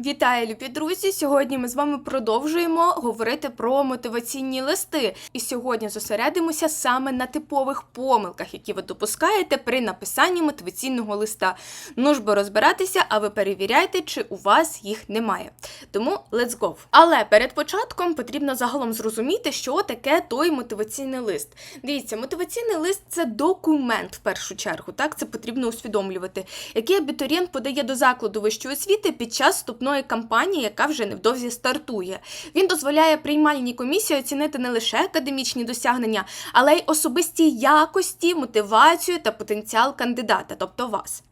Вітаю, любі друзі! Сьогодні ми з вами продовжуємо говорити про мотиваційні листи. І сьогодні зосередимося саме на типових помилках, які ви допускаєте при написанні мотиваційного листа. Ну ж бо розбиратися, а ви перевіряйте, чи у вас їх немає. Тому let's go! Але перед початком потрібно загалом зрозуміти, що таке той мотиваційний лист. Дивіться, мотиваційний лист це документ в першу чергу. Так, це потрібно усвідомлювати, який абітурієнт подає до закладу вищої освіти під час вступної кампанії, яка вже невдовзі стартує. Він дозволяє приймальній комісії оцінити не лише академічні досягнення, але й особисті якості, мотивацію та потенціал кандидата, тобто вас.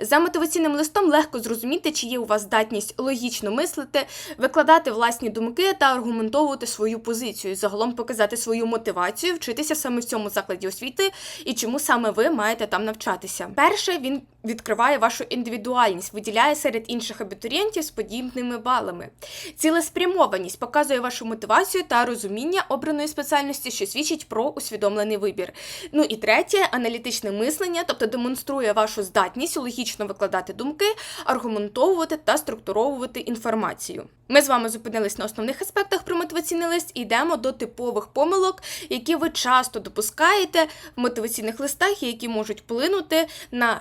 За мотиваційним листом легко зрозуміти, чи є у вас здатність логічно мислити, викладати власні думки та аргументовувати свою позицію, загалом показати свою мотивацію, вчитися саме в цьому закладі освіти і чому саме ви маєте там навчатися. Перше, він відкриває вашу індивідуальність, виділяє серед інших абітурієнтів з подібними балами. Цілеспрямованість показує вашу мотивацію та розуміння обраної спеціальності, що свідчить про усвідомлений вибір. Ну і третє, аналітичне мислення, тобто демонструє вашу здатність логічно викладати думки, аргументовувати та структуровувати інформацію. Ми з вами зупинились на основних аспектах про мотиваційний лист і йдемо до типових помилок, які ви часто допускаєте в мотиваційних листах, і які можуть вплинути на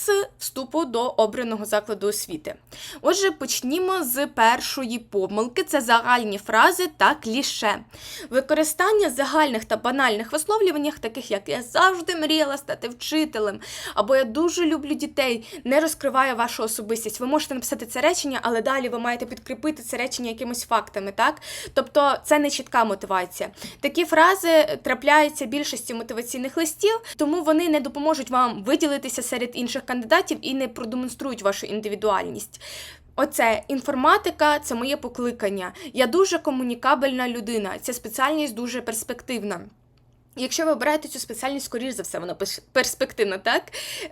шанси вступу до обраного закладу освіти. Отже, почнімо з першої помилки: це загальні фрази та кліше. Використання загальних та банальних висловлюваннях, таких як я завжди мріяла стати вчителем, або я дуже люблю дітей, не розкриває вашу особистість. Ви можете написати це речення, але далі ви маєте підкріпити це речення якимись фактами, так? Тобто це не чітка мотивація. Такі фрази трапляються більшості мотиваційних листів, тому вони не допоможуть вам виділитися серед інших кандидатів і не продемонструють вашу індивідуальність. Оце інформатика це моє покликання. Я дуже комунікабельна людина. Ця спеціальність дуже перспективна. Якщо ви обираєте цю спеціальність, скоріш за все, вона перспективна, так?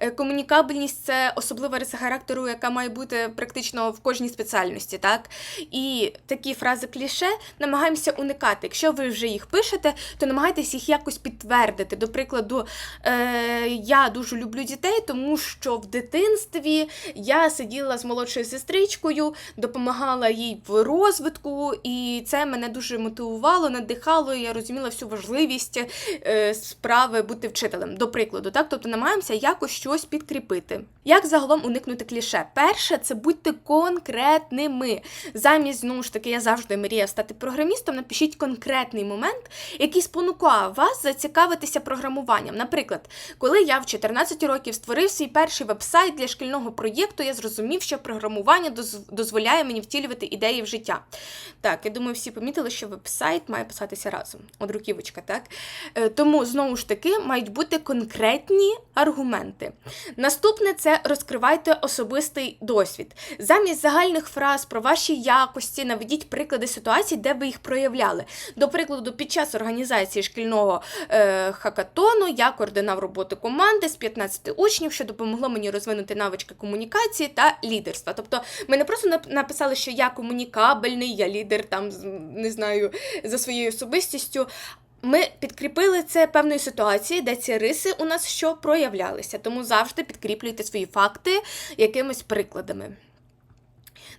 Е, Комунікабельність це особлива риса характеру, яка має бути практично в кожній спеціальності, так? І такі фрази кліше намагаємося уникати. Якщо ви вже їх пишете, то намагайтесь їх якось підтвердити. До прикладу, е, я дуже люблю дітей, тому що в дитинстві я сиділа з молодшою сестричкою, допомагала їй в розвитку, і це мене дуже мотивувало, надихало. Я розуміла всю важливість справи бути вчителем. До прикладу, так тобто намагаємося якось щось підкріпити. Як загалом уникнути кліше? Перше, це будьте конкретними. Замість знову ж таки, я завжди мріяв стати програмістом. Напишіть конкретний момент, який спонукав вас зацікавитися програмуванням. Наприклад, коли я в 14 років створив свій перший веб-сайт для шкільного проєкту, я зрозумів, що програмування доз- дозволяє мені втілювати ідеї в життя. Так, я думаю, всі помітили, що веб-сайт має писатися разом. От руківочка, так? Е, Тому знову ж таки мають бути конкретні аргументи. Наступне це розкривайте особистий досвід. Замість загальних фраз про ваші якості наведіть приклади ситуацій, де ви їх проявляли. До прикладу, під час організації шкільного е, хакатону я координав роботу команди з 15 учнів, що допомогло мені розвинути навички комунікації та лідерства. Тобто, ми не просто написали, що я комунікабельний, я лідер там не знаю за своєю особистістю. Ми підкріпили це певною ситуацією, де ці риси у нас що проявлялися. Тому завжди підкріплюйте свої факти якимись прикладами.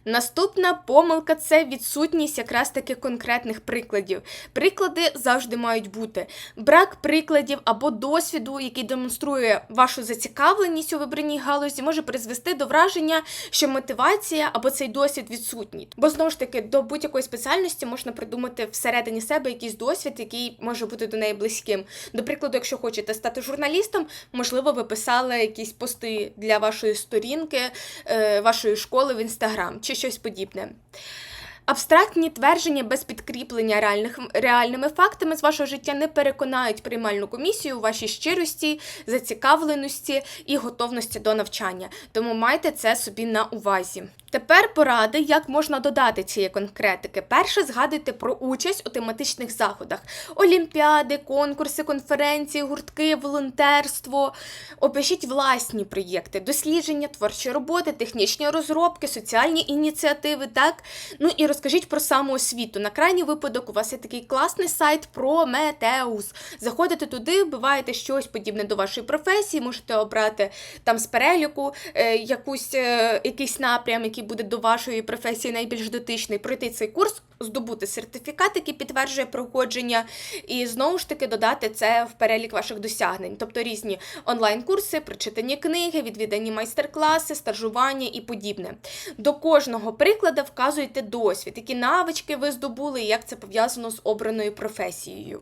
Наступна помилка це відсутність якраз таки конкретних прикладів. Приклади завжди мають бути. Брак прикладів або досвіду, який демонструє вашу зацікавленість у вибраній галузі, може призвести до враження, що мотивація або цей досвід відсутній. Бо знову ж таки до будь-якої спеціальності можна придумати всередині себе якийсь досвід, який може бути до неї близьким. До прикладу, якщо хочете стати журналістом, можливо, ви писали якісь пости для вашої сторінки, е, вашої школи в інстаграм чи щось подібне. Абстрактні твердження без підкріплення реальних, реальними фактами з вашого життя не переконають приймальну комісію у вашій щирості, зацікавленості і готовності до навчання. Тому майте це собі на увазі. Тепер поради, як можна додати цієї конкретики. Перше, згадуйте про участь у тематичних заходах: олімпіади, конкурси, конференції, гуртки, волонтерство. Опишіть власні проєкти, дослідження, творчі роботи, технічні розробки, соціальні ініціативи. Так, ну і розкажіть про самоосвіту. На крайній випадок у вас є такий класний сайт Prometheus. Заходите туди, вбиваєте щось подібне до вашої професії, можете обрати там з переліку е, якусь, е, якийсь напрям, який який буде до вашої професії найбільш дотичний, пройти цей курс, здобути сертифікат, який підтверджує проходження, і знову ж таки додати це в перелік ваших досягнень, тобто різні онлайн-курси, прочитані книги, відвідані майстер-класи, стажування і подібне. До кожного прикладу вказуєте досвід, які навички ви здобули і як це пов'язано з обраною професією.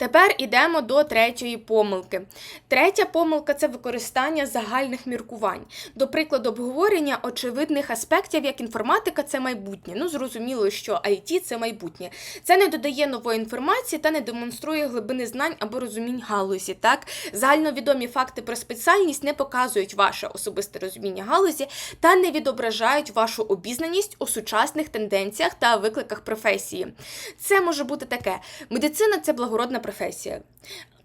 Тепер ідемо до третьої помилки. Третя помилка це використання загальних міркувань. До прикладу, обговорення очевидних аспектів, як інформатика це майбутнє. Ну, зрозуміло, що IT це майбутнє. Це не додає нової інформації та не демонструє глибини знань або розумінь галузі. Так, загальновідомі факти про спеціальність не показують ваше особисте розуміння галузі та не відображають вашу обізнаність у сучасних тенденціях та викликах професії. Це може бути таке: медицина це благородна професія. profesija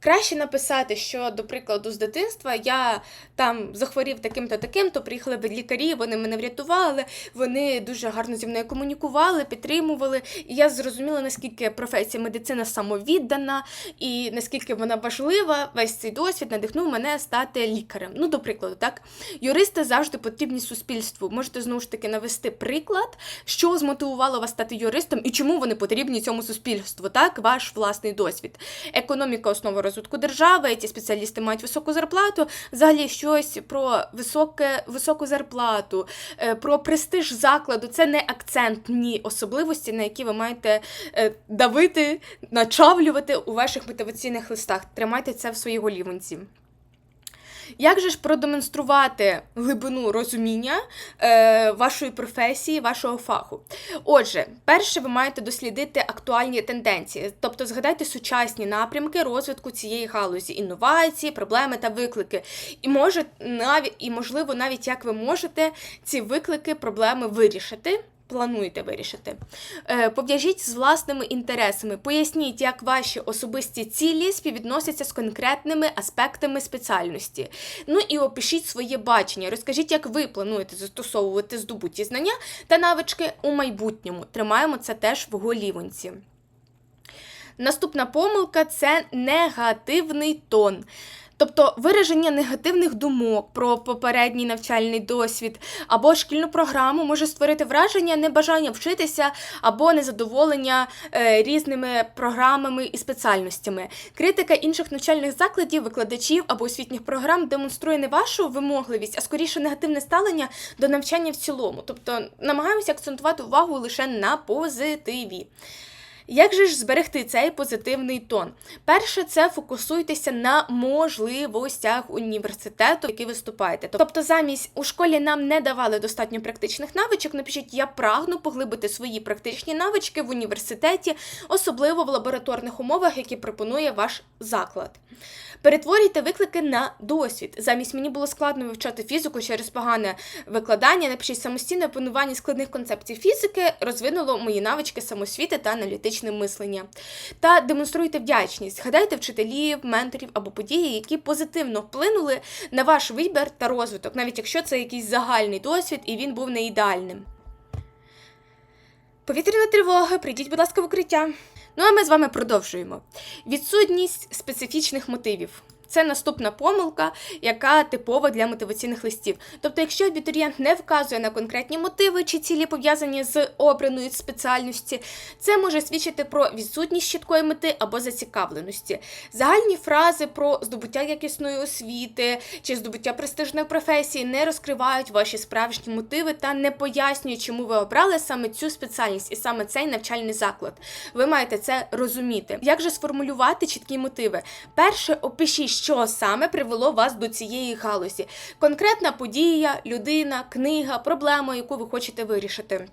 Краще написати, що, до прикладу, з дитинства я там захворів таким-то таким-то, приїхали лікарі, вони мене врятували, вони дуже гарно зі мною комунікували, підтримували. І я зрозуміла, наскільки професія медицина самовіддана і наскільки вона важлива. Весь цей досвід надихнув мене стати лікарем. Ну, до прикладу, так юристи завжди потрібні суспільству. Можете знову ж таки навести приклад, що змотивувало вас стати юристом і чому вони потрібні цьому суспільству. Так, ваш власний досвід. Економіка основа розвитку держави, ці спеціалісти мають високу зарплату. Взагалі щось про високе, високу зарплату, е, про престиж закладу. Це не акцентні особливості, на які ви маєте е, давити, начавлювати у ваших мотиваційних листах. Тримайте це в своїй голівонці. Як же ж продемонструвати глибину розуміння е, вашої професії, вашого фаху? Отже, перше, ви маєте дослідити актуальні тенденції, тобто згадайте сучасні напрямки розвитку цієї галузі, інновації, проблеми та виклики. І може навіть і можливо, навіть як ви можете ці виклики, проблеми вирішити плануєте вирішити. Е, Пов'яжіть з власними інтересами, поясніть, як ваші особисті цілі співвідносяться з конкретними аспектами спеціальності. Ну і опишіть своє бачення. Розкажіть, як ви плануєте застосовувати здобуті знання та навички у майбутньому. Тримаємо це теж в голівонці. Наступна помилка це негативний тон. Тобто вираження негативних думок про попередній навчальний досвід або шкільну програму може створити враження небажання вчитися або незадоволення е, різними програмами і спеціальностями. Критика інших навчальних закладів, викладачів або освітніх програм демонструє не вашу вимогливість, а скоріше негативне ставлення до навчання в цілому. Тобто намагаємося акцентувати увагу лише на позитиві. Як же ж зберегти цей позитивний тон? Перше, це фокусуйтеся на можливостях університету, який виступаєте. Тобто, замість у школі нам не давали достатньо практичних навичок. Напишіть, я прагну поглибити свої практичні навички в університеті, особливо в лабораторних умовах, які пропонує ваш заклад. Перетворюйте виклики на досвід. Замість мені було складно вивчати фізику через погане викладання. Напишіть самостійне опанування складних концепцій фізики, розвинуло мої навички самосвіти та аналітичне мислення. Та демонструйте вдячність. гадайте вчителів, менторів або події, які позитивно вплинули на ваш вибір та розвиток, навіть якщо це якийсь загальний досвід і він був не ідеальним. Повітряна тривога, прийдіть, будь ласка, в укриття. Ну а ми з вами продовжуємо. Відсутність специфічних мотивів. Це наступна помилка, яка типова для мотиваційних листів. Тобто, якщо абітурієнт не вказує на конкретні мотиви чи цілі пов'язані з обраною спеціальності, це може свідчити про відсутність чіткої мети або зацікавленості. Загальні фрази про здобуття якісної освіти чи здобуття престижної професії не розкривають ваші справжні мотиви та не пояснюють, чому ви обрали саме цю спеціальність і саме цей навчальний заклад. Ви маєте це розуміти. Як же сформулювати чіткі мотиви? Перше, опишіть що саме привело вас до цієї галузі. Конкретна подія, людина, книга, проблема, яку ви хочете вирішити.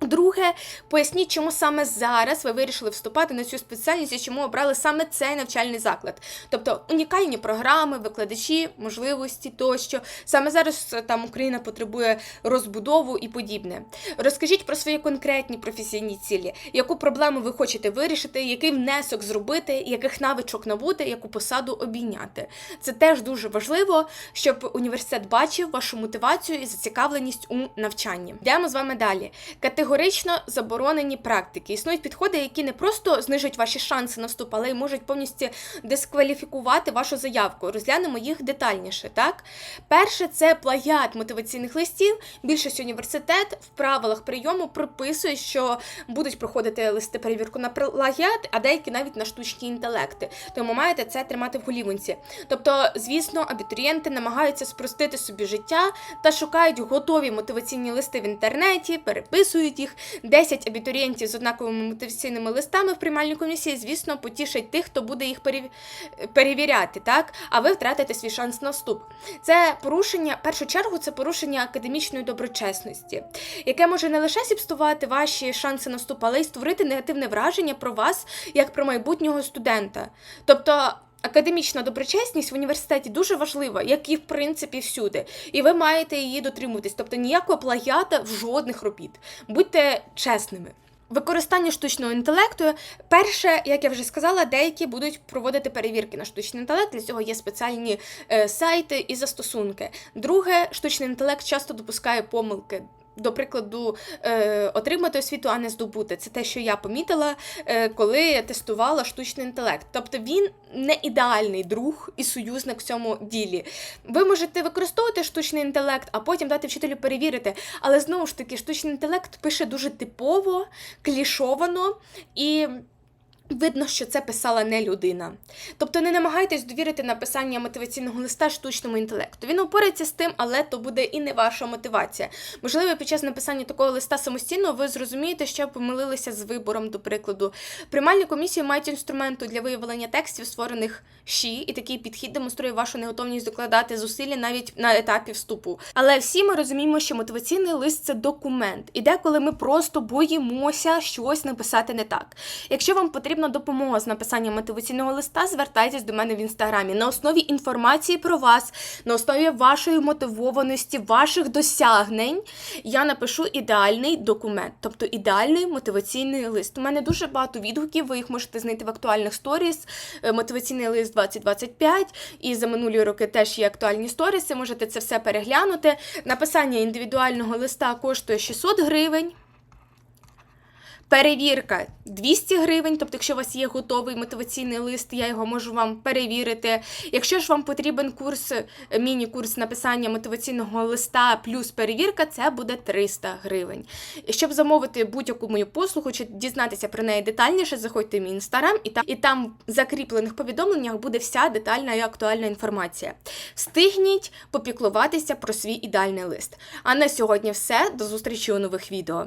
Друге, поясніть, чому саме зараз ви вирішили вступати на цю спеціальність і чому обрали саме цей навчальний заклад. Тобто унікальні програми, викладачі, можливості тощо. Саме зараз е, там Україна потребує розбудову і подібне. Розкажіть про свої конкретні професійні цілі, яку проблему ви хочете вирішити, який внесок зробити, яких навичок набути, яку посаду обійняти. Це теж дуже важливо, щоб університет бачив вашу мотивацію і зацікавленість у навчанні. Йдемо з вами далі. Категорія Категорично заборонені практики. Існують підходи, які не просто знижують ваші шанси на вступ, але й можуть повністю дискваліфікувати вашу заявку. Розглянемо їх детальніше. Так, перше це плагіат мотиваційних листів. Більшість університет в правилах прийому прописує, що будуть проходити листи перевірку на плагіат, а деякі навіть на штучні інтелекти. Тому маєте це тримати в голівонці. Тобто, звісно, абітурієнти намагаються спростити собі життя та шукають готові мотиваційні листи в інтернеті, переписують їх. 10 абітурієнтів з однаковими мотиваційними листами в приймальній комісії, звісно, потішать тих, хто буде їх перев... перевіряти, так? А ви втратите свій шанс на вступ. Це порушення, в першу чергу, це порушення академічної доброчесності, яке може не лише зіпсувати ваші шанси на вступ, але й створити негативне враження про вас як про майбутнього студента. Тобто. Академічна доброчесність в університеті дуже важлива, як і в принципі всюди. І ви маєте її дотримуватись. Тобто ніякого плагіата в жодних робіт. Будьте чесними. Використання штучного інтелекту. Перше, як я вже сказала, деякі будуть проводити перевірки на штучний інтелект. Для цього є спеціальні е, сайти і застосунки. Друге, штучний інтелект часто допускає помилки. До прикладу, е, отримати освіту, а не здобути. Це те, що я помітила, е, коли я тестувала штучний інтелект. Тобто він не ідеальний друг і союзник в цьому ділі. Ви можете використовувати штучний інтелект, а потім дати вчителю перевірити. Але знову ж таки, штучний інтелект пише дуже типово, клішовано і. Видно, що це писала не людина. Тобто не намагайтесь довірити написання мотиваційного листа штучному інтелекту. Він упорається з тим, але то буде і не ваша мотивація. Можливо, під час написання такого листа самостійно ви зрозумієте, що помилилися з вибором, до прикладу. Приймальні комісії мають інструменту для виявлення текстів, створених ШІ, і такий підхід демонструє вашу неготовність докладати зусилля навіть на етапі вступу. Але всі ми розуміємо, що мотиваційний лист це документ, і деколи ми просто боїмося щось написати не так. Якщо вам потрібна допомога з написанням мотиваційного листа, звертайтесь до мене в інстаграмі на основі інформації про вас, на основі вашої мотивованості, ваших досягнень. Я напишу ідеальний документ, тобто ідеальний мотиваційний лист. У мене дуже багато відгуків, ви їх можете знайти в актуальних сторіс. Е, Мотиваційний лист 2025, і за минулі роки теж є актуальні сторіси. Можете це все переглянути. Написання індивідуального листа коштує 600 гривень. Перевірка 200 гривень, тобто, якщо у вас є готовий мотиваційний лист, я його можу вам перевірити. Якщо ж вам потрібен курс, е, міні-курс написання мотиваційного листа плюс перевірка, це буде 300 гривень. Щоб замовити будь-яку мою послугу чи дізнатися про неї детальніше, заходьте в мій інстаграм, і там, і там в закріплених повідомленнях буде вся детальна і актуальна інформація. Встигніть попіклуватися про свій ідеальний лист. А на сьогодні все. До зустрічі у нових відео.